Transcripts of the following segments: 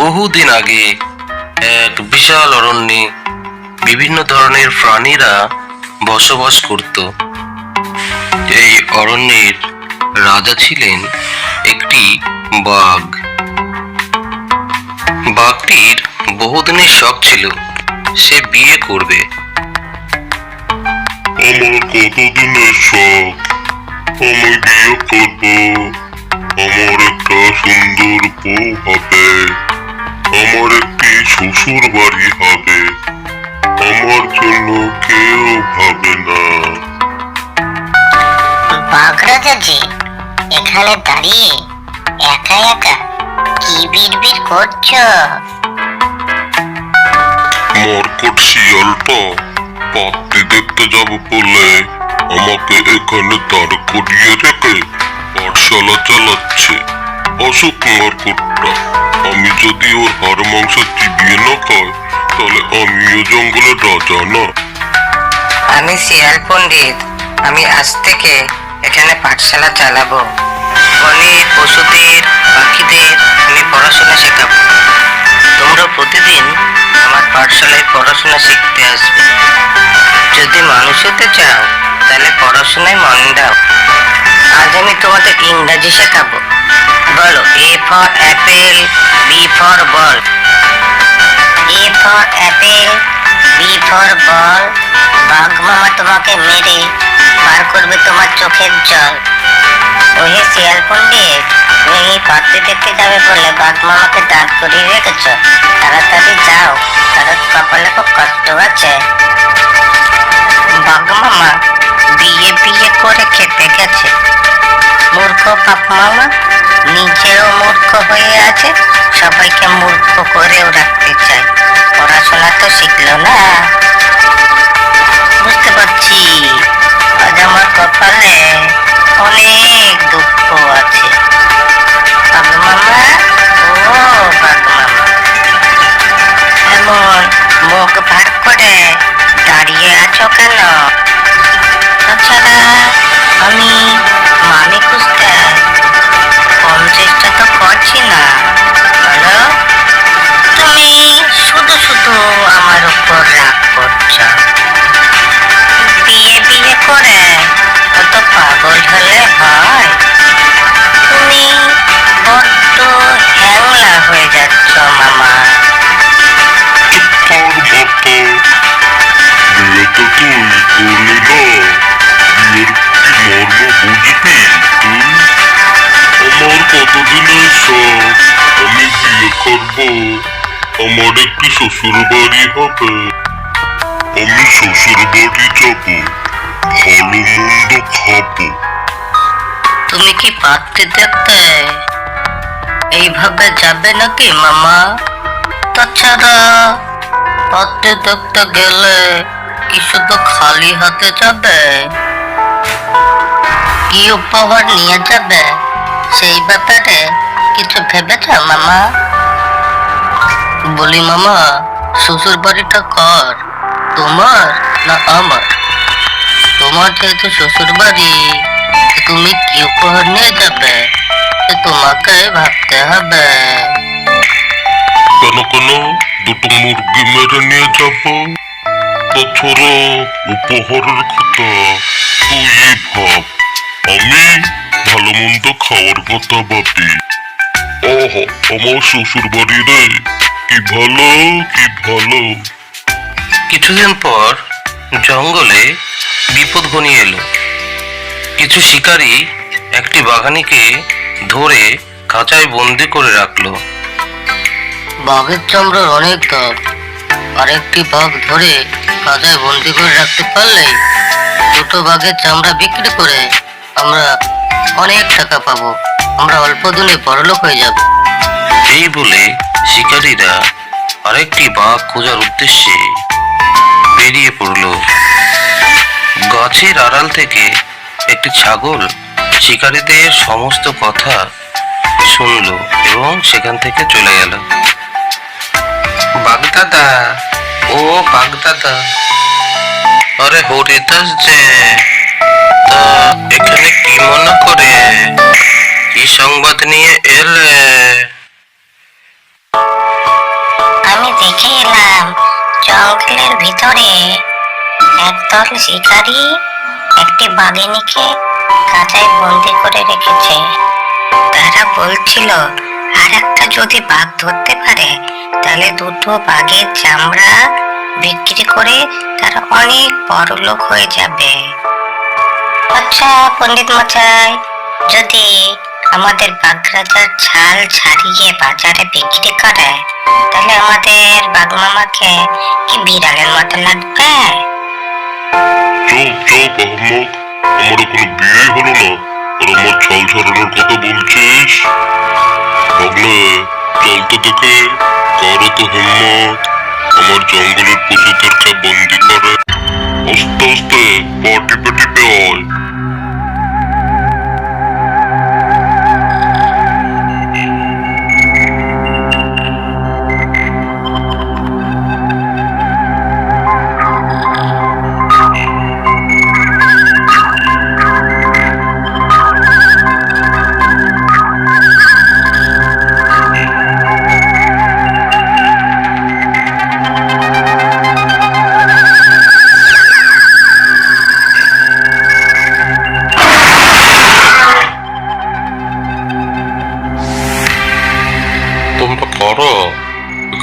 বহুদিন আগে এক বিশাল অরণ্যে বিভিন্ন ধরনের প্রাণীরা বসবাস করত। এই অরণ্যের রাজা ছিলেন একটি বাঘ। বাঘটির বহুদিনের শখ ছিল সে বিয়ে করবে। আমার কতদিনের শখ? আমি বিয়ে করব। আমার একটা সুন্দর বউ হবে। আমার একটি শ্বশুর বাড়ি হবে। আমার জন্য কেউ ভাবে না। বাঘরাজাজি এখানে দাঁড়িয়ে একা একা কি বিড়বিড় করছ? মরকট শিয়ালটা পাত্রী দেখতে যাব বলে আমাকে এখানে দাঁড় করিয়ে রেখে পাঠশালা চালাচ্ছে। অশোক মরকটটা। আমি যদি ওর হাড় মাংস চিবিয়ে না খাই, তাহলে আমিও জঙ্গলের রাজা না আমি শিয়াল পণ্ডিত। আমি আজ থেকে এখানে পাঠশালা চালাবো। বনের পশুদের, পাখিদের আমি পড়াশোনা শেখাবো। তোমরা প্রতিদিন আমার পাঠশালায় পড়াশোনা শিখতে আসবে। যদি মানুষ হতে চাও, তাহলে পড়াশোনায় মন দাও। আজ আমি তোমাদের ইংরাজি শেখাবো। বলো A for apple B for ball A for apple B for ball বাঘ মামা তোমাকে মেরে পার করবে তোমার চোখের জল। ওহে শিয়াল পণ্ডিত, তুমি এই পাত্রী দেখতে যাবে বলে বাঘ মামাকে দাঁড় করিয়ে রেখেছ। তাড়াতাড়ি যাও, তাদের কপালে খুব কষ্ট আছে। বাঘ মামা বিয়ে বিয়ে করে খেতে গেছে। মূর্খ বাপ মামা নিজেও মূর্খ হয়ে আছে, সবাইকে মূর্খ করেও রাখতে চাই পড়াশোনা তো শিখলো না। বুঝতে পারছি, আজ আমার কপালে অনেক দুঃখ আছে। মামা ও মামা এমন মুখ ভার করে দাঁড়িয়ে আছো কেন? তাছাড়া আমি আমার একটি শ্বশুর বাড়ি হবে। আমি শ্বশুর বাড়ি যাব। ভালো মন্দ খাব। তুমি কি পাত্রী দেখতে? এইভাবে যাবে নাকি, মামা? তাছাড়া পাত্রী দেখতে গেলে কি শুধু খালি হাতে যাবে? কি উপহার নিয়ে যাবে? সেই ব্যাপারে কিছু ভেবেছ মামা। বলি, মামা শ্বশুর বাড়িটা কর? তোমার না আমার? তোমার যেহেতু শ্বশুর বাড়ি তুমি কি উপহার নিয়ে যাবে? তোমাকে ভাবতে হবে। কেন কেন? দুটো মুরগি মেরে নিয়ে যাব। তাছাড়া উপহারের কথা তুই ভাব। আমি ভালো মন্দ খাওয়ার কথা ভাবি। ওহ, আমার শ্বশুর বাড়ি রে। ভালো কি ভালো? কিছুদিন পর জঙ্গলে বিপদ ঘনিয়ে এলো। কিছু শিকারী একটি বাগানিকে ধরে খাঁচায় বন্দি করে রাখল। বাঘের চামড়ার অনেক দাম আরেকটি বাঘ ধরে খাঁচায় বন্দি করে রাখতে পারলেই দুটো বাঘের চামড়া বিক্রি করে আমরা অনেক টাকা পাবো। আমরা অল্প দিনে বড়লোক হয়ে যাব। এই বলে শিকারীরা আরেকটি বাঘ খোঁজার উদ্দেশ্যে বেরিয়ে পড়ল। গাছের আড়াল থেকে একটি ছাগল শিকারীদের সমস্ত কথা শুনলো এবং সেখান থেকে চলে গেল। বাগদাদা, ও বাগদাদা। আরে হরিদাস যে, তা এখানে কি মনে করে? কি সংবাদ নিয়ে এলে? এলাম, জঙ্গলের ভিতরে একদল শিকারি একটি বাঘিনীকে খাঁচায় বন্দি করে রেখেছে। তারা বলছিল আর একটা যদি বাঘ ধরতে পারে, তাহলে দুটো বাঘের চামড়া বিক্রি করে তারা অনেক বড় লোক হয়ে যাবে। আচ্ছা পণ্ডিত মশাই যদি আমাদের বাগরাজার ছাল ছাড়িয়ে বাজারে বিক্রি করে, তাহলে আমাদের বাঘ মামাকে কি বিড়ালের মতো লাগবে? চুপ চুপ আহমদ আমার কোনো বিয়ে হলো না। আর আমার ছাল ছাড়ানোর কথা বলছিস? তো হিম্মত আমার জঙ্গলের বন্দি করে। আস্তে আস্তে পা টিপে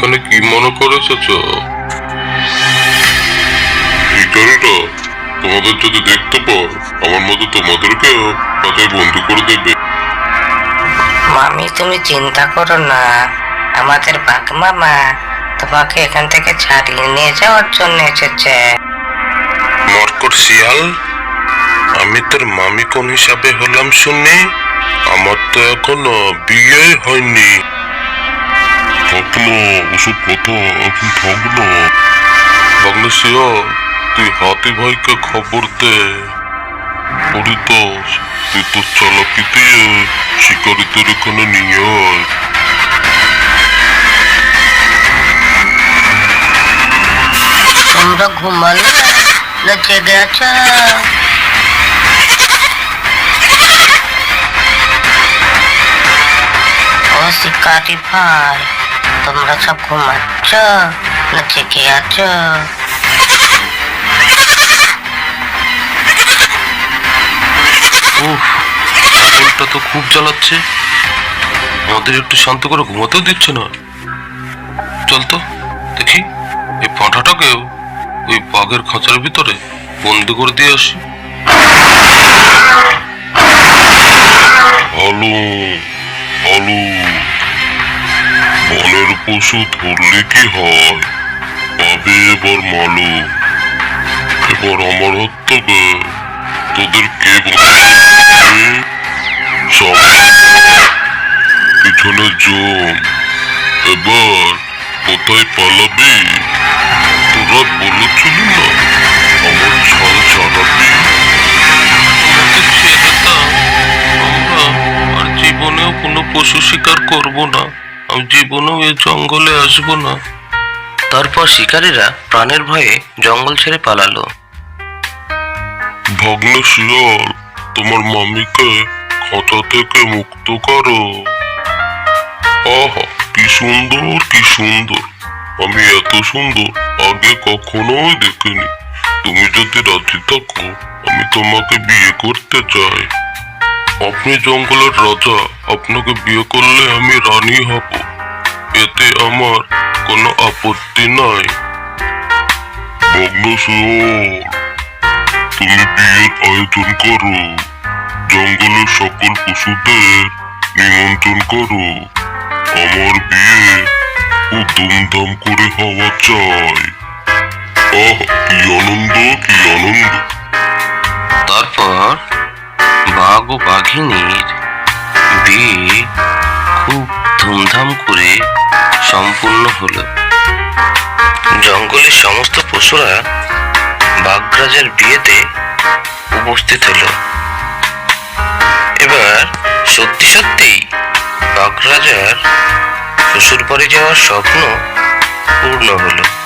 এখানে কি মনে করে এসেছ তোমাদের যদি দেখতে পায় আমার মতো তোমাদেরকে কাঁচায় বন্ধু করে দেবে। মামি তুমি চিন্তা করো না। আমাদের বাঘ মামা তোমাকে এখান থেকে ছাড়িয়ে নিয়ে যাওয়ার জন্য এসেছে। মরকট শিয়াল আমি তোর মামি কোন হিসাবে হলাম শুনি? আমার তো এখনও বিয়ে হয়নি। না ওসব কথা এখন থাক না। বাংলা তুই হাতি ভাইকে খবর দে। হরিদাস, তুই তোর চালাকি দিয়ে শিকারীদের এখানে নিয়ে আয়। তোমরা ঘুমালে না জেগে আছো শিকারি ভাই তোমরা সব ঘুমাচ্ছ, না জেগে আছো? উফ তো খুব জ্বালাচ্ছে। আমাদের একটু শান্ত করে ঘুমাতেও দিচ্ছে না। চল তো, দেখি, এই পাঁঠাটাকেও ওই বাঘের খাঁচার ভিতরে বন্দি করে দিয়ে আসি। আলু আলু। বনের পশু ধরলে কি হয়? পাবে এবার মালু। এবার আমার হাত থেকে তোদের কে পিছনে জম। এবার কোথায় পালাবি? তোরা বলেছিলি না আমার ছাল ছাড়াবি? জীবনেও কোনো পশু শিকার জীবনেও এই জঙ্গলে আসব না। তারপর শিকারীরা প্রাণের ভয়ে জঙ্গল ছেড়ে পালালো। ভগ্ন শিয়াল, তোমার মামিকে খাঁচা থেকে মুক্ত করো। আহা, কি সুন্দর কি সুন্দর। আমি এত সুন্দর, আগে কখনোই দেখিনি। তুমি যদি রাজি থাকো, আমি তোমাকে বিয়ে করতে চাই। আপনি জঙ্গলের রাজা, আপনাকে বিয়ে করলে আমি রানী হব। এতে আমার কোনো আপত্তি নাই তুমি বিয়ের আয়োজন করো জঙ্গলের সকল পশুদের নিমন্ত্রণ করো আমার বিয়ে খুব ধুমধাম করে হওয়া চাই আহ কি আনন্দ কি আনন্দ তারপর বাঘ ও বাঘিনীর বিয়ে খুব ধুমধাম করে সম্পূর্ণ হলো। জঙ্গলের সমস্ত পশুরা বাঘরাজের বিয়েতে উপস্থিত হলো। এবার সত্যি সত্যিই বাঘরাজার শ্বশুর বাড়ি যাওয়ার স্বপ্ন পূর্ণ হলো।